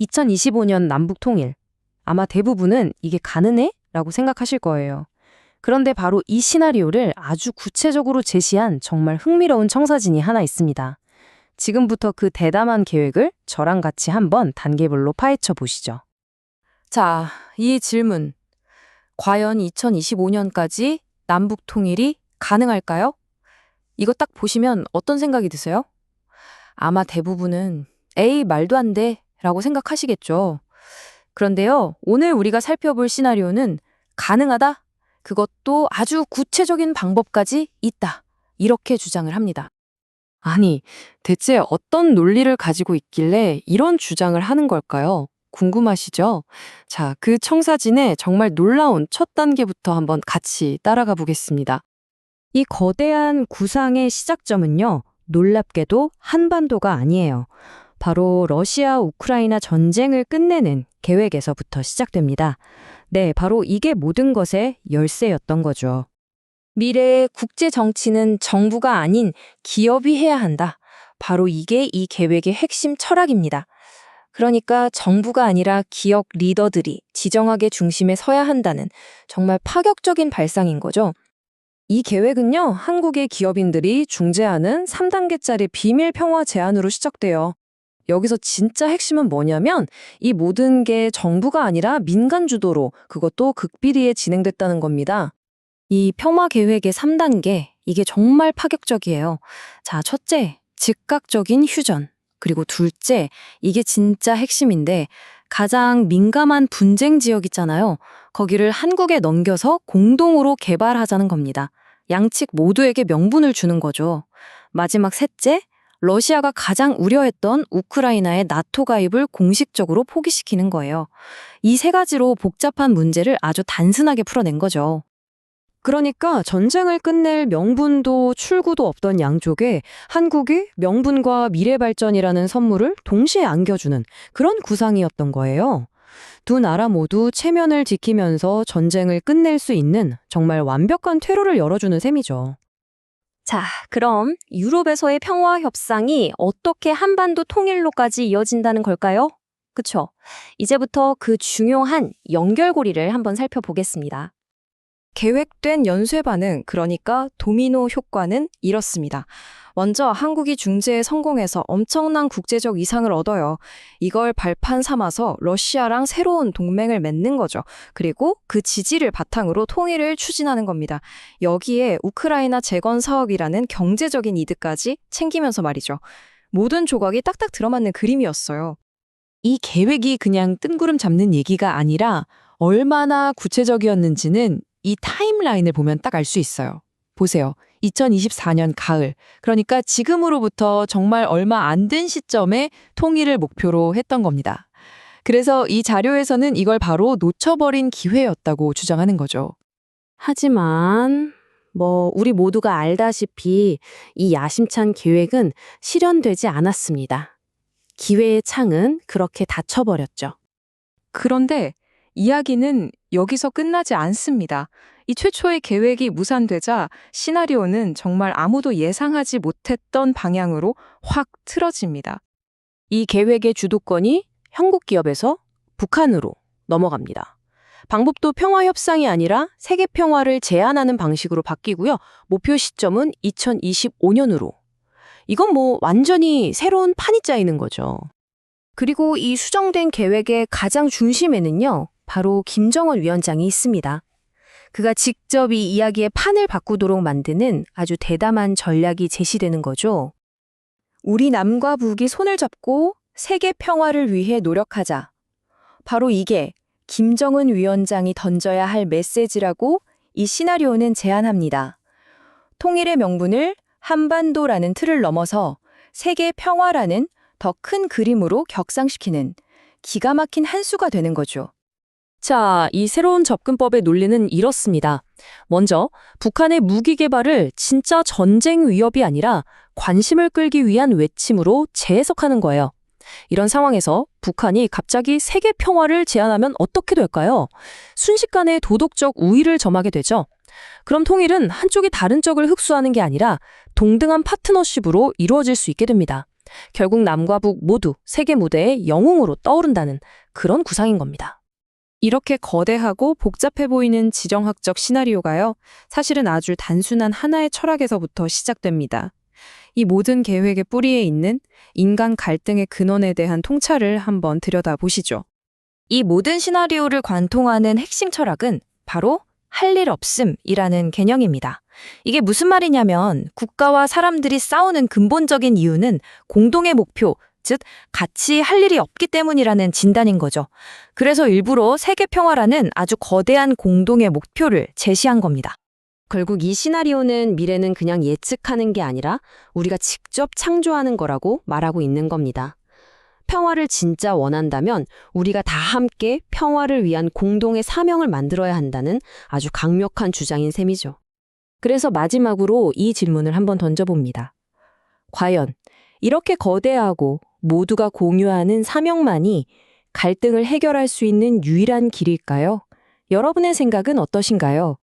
2025년 남북 통일. 아마 대부분은 이게 가능해? 라고 생각하실 거예요. 그런데 바로 이 시나리오를 아주 구체적으로 제시한 정말 흥미로운 청사진이 하나 있습니다. 지금부터 그 대담한 계획을 저랑 같이 한번 단계별로 파헤쳐 보시죠. 자, 이 질문. 과연 2025년까지 남북 통일이 가능할까요? 이거 딱 보시면 어떤 생각이 드세요? 아마 대부분은 에이, 말도 안 돼. 라고 생각하시겠죠. 그런데요, 오늘 우리가 살펴볼 시나리오는 가능하다? 그것도 아주 구체적인 방법까지 있다. 이렇게 주장을 합니다. 아니, 대체 어떤 논리를 가지고 있길래 이런 주장을 하는 걸까요? 궁금하시죠? 자, 그 청사진의 정말 놀라운 첫 단계부터 한번 같이 따라가 보겠습니다. 이 거대한 구상의 시작점은요, 놀랍게도 한반도가 아니에요. 바로 러시아 우크라이나 전쟁을 끝내는 계획에서부터 시작됩니다. 네, 바로 이게 모든 것의 열쇠였던 거죠. 미래의 국제 정치는 정부가 아닌 기업이 해야 한다. 바로 이게 이 계획의 핵심 철학입니다. 그러니까 정부가 아니라 기업 리더들이 지정학의 중심에 서야 한다는 정말 파격적인 발상인 거죠. 이 계획은요, 한국의 기업인들이 중재하는 3단계짜리 비밀 평화 제안으로 시작돼요. 여기서 진짜 핵심은 뭐냐면 이 모든 게 정부가 아니라 민간 주도로 그것도 극비리에 진행됐다는 겁니다. 이 평화 계획의 3단계, 이게 정말 파격적이에요. 자, 첫째, 즉각적인 휴전. 그리고 둘째, 이게 진짜 핵심인데 가장 민감한 분쟁 지역 있잖아요. 거기를 한국에 넘겨서 공동으로 개발하자는 겁니다. 양측 모두에게 명분을 주는 거죠. 마지막 셋째, 러시아가 가장 우려했던 우크라이나의 나토 가입을 공식적으로 포기시키는 거예요. 이 세 가지로 복잡한 문제를 아주 단순하게 풀어낸 거죠. 그러니까 전쟁을 끝낼 명분도 출구도 없던 양쪽에 한국이 명분과 미래 발전이라는 선물을 동시에 안겨주는 그런 구상이었던 거예요. 두 나라 모두 체면을 지키면서 전쟁을 끝낼 수 있는 정말 완벽한 퇴로를 열어주는 셈이죠. 자, 그럼 유럽에서의 평화 협상이 어떻게 한반도 통일로까지 이어진다는 걸까요? 그쵸? 이제부터 그 중요한 연결고리를 한번 살펴보겠습니다. 계획된 연쇄 반응, 그러니까 도미노 효과는 이렇습니다. 먼저 한국이 중재에 성공해서 엄청난 국제적 이상을 얻어요. 이걸 발판 삼아서 러시아랑 새로운 동맹을 맺는 거죠. 그리고 그 지지를 바탕으로 통일을 추진하는 겁니다. 여기에 우크라이나 재건 사업이라는 경제적인 이득까지 챙기면서 말이죠. 모든 조각이 딱딱 들어맞는 그림이었어요. 이 계획이 그냥 뜬구름 잡는 얘기가 아니라 얼마나 구체적이었는지는 이 타임라인을 보면 딱 알 수 있어요. 보세요. 2024년 가을. 그러니까 지금으로부터 정말 얼마 안 된 시점에 통일을 목표로 했던 겁니다. 그래서 이 자료에서는 이걸 바로 놓쳐버린 기회였다고 주장하는 거죠. 하지만 뭐 우리 모두가 알다시피 이 야심찬 계획은 실현되지 않았습니다. 기회의 창은 그렇게 닫혀버렸죠. 그런데 이야기는 여기서 끝나지 않습니다. 이 최초의 계획이 무산되자 시나리오는 정말 아무도 예상하지 못했던 방향으로 확 틀어집니다. 이 계획의 주도권이 한국 기업에서 북한으로 넘어갑니다. 방법도 평화 협상이 아니라 세계 평화를 제안하는 방식으로 바뀌고요. 목표 시점은 2025년으로. 이건 뭐 완전히 새로운 판이 짜이는 거죠. 그리고 이 수정된 계획의 가장 중심에는요. 바로 김정은 위원장이 있습니다. 그가 직접 이 이야기의 판을 바꾸도록 만드는 아주 대담한 전략이 제시되는 거죠. 우리 남과 북이 손을 잡고 세계 평화를 위해 노력하자. 바로 이게 김정은 위원장이 던져야 할 메시지라고 이 시나리오는 제안합니다. 통일의 명분을 한반도라는 틀을 넘어서 세계 평화라는 더 큰 그림으로 격상시키는 기가 막힌 한 수가 되는 거죠. 자, 이 새로운 접근법의 논리는 이렇습니다. 먼저, 북한의 무기 개발을 진짜 전쟁 위협이 아니라 관심을 끌기 위한 외침으로 재해석하는 거예요. 이런 상황에서 북한이 갑자기 세계 평화를 제안하면 어떻게 될까요? 순식간에 도덕적 우위를 점하게 되죠. 그럼 통일은 한쪽이 다른 쪽을 흡수하는 게 아니라 동등한 파트너십으로 이루어질 수 있게 됩니다. 결국 남과 북 모두 세계 무대의 영웅으로 떠오른다는 그런 구상인 겁니다. 이렇게 거대하고 복잡해 보이는 지정학적 시나리오가요, 사실은 아주 단순한 하나의 철학에서부터 시작됩니다. 이 모든 계획의 뿌리에 있는 인간 갈등의 근원에 대한 통찰을 한번 들여다보시죠. 이 모든 시나리오를 관통하는 핵심 철학은 바로 할 일 없음이라는 개념입니다. 이게 무슨 말이냐면 국가와 사람들이 싸우는 근본적인 이유는 공동의 목표, 즉 같이 할 일이 없기 때문이라는 진단인 거죠. 그래서 일부러 세계 평화라는 아주 거대한 공동의 목표를 제시한 겁니다. 결국 이 시나리오는 미래는 그냥 예측하는 게 아니라 우리가 직접 창조하는 거라고 말하고 있는 겁니다. 평화를 진짜 원한다면 우리가 다 함께 평화를 위한 공동의 사명을 만들어야 한다는 아주 강력한 주장인 셈이죠. 그래서 마지막으로 이 질문을 한번 던져봅니다. 과연 이렇게 거대하고 모두가 공유하는 사명만이 갈등을 해결할 수 있는 유일한 길일까요? 여러분의 생각은 어떠신가요?